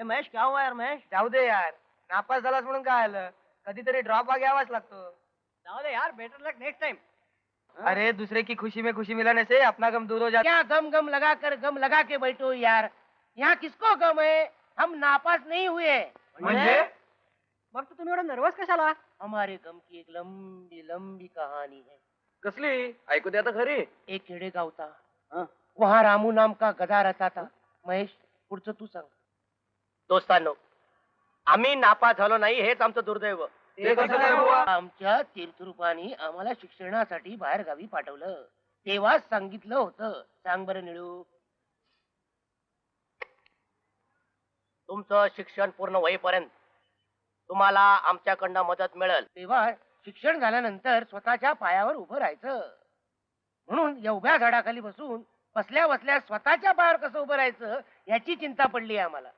ए महेश क्या हुआ यार महेश? जाऊ दे यार. नापास झालास म्हणून काय आलं? कधीतरी ड्रॉप हा घ्यावाच लागतो. जाओ दे यार बेटर लक नेक्स्ट टाइम अरे दूसरे की खुशी में खुशी मिलाने से अपना गम दूर हो जाता क्या गम गम लगा कर गम लगा के बैठो यार. यहाँ किसको गम है? हम नापास नहीं हुए. म्हणजे? मग तर तुम्ही एवढा नर्वस कशाला? हमारे गम की एक लंबी लंबी कहानी है. कसली? ऐकू दे आता खरी. एक खेडेगाव था हाँ. वहाँ रामू नाम का गधा रहता था. महेश पुढचं तू सांग. दोस्तांनो आम्ही नापास झालो नाही हेच आमचं दुर्दैव. ते कसं काय बुवा? आमच्या तीर्थरूपानी आम्हाला शिक्षणासाठी बाहेर गावी पाठवलं. तेव्हाच सांगितलं होतं. सांग बरं निळू. तुमचं शिक्षण पूर्ण होईपर्यंत तुम्हाला आमच्याकडनं मदत मिळेल. तेव्हा शिक्षण झाल्यानंतर स्वतःच्या पायावर उभं राहायचं. म्हणून या उभ्या झाडाखाली बसून बसल्या बसल्या स्वतःच्या पायावर कसं उभं राहायचं याची चिंता पडली आहे आम्हाला.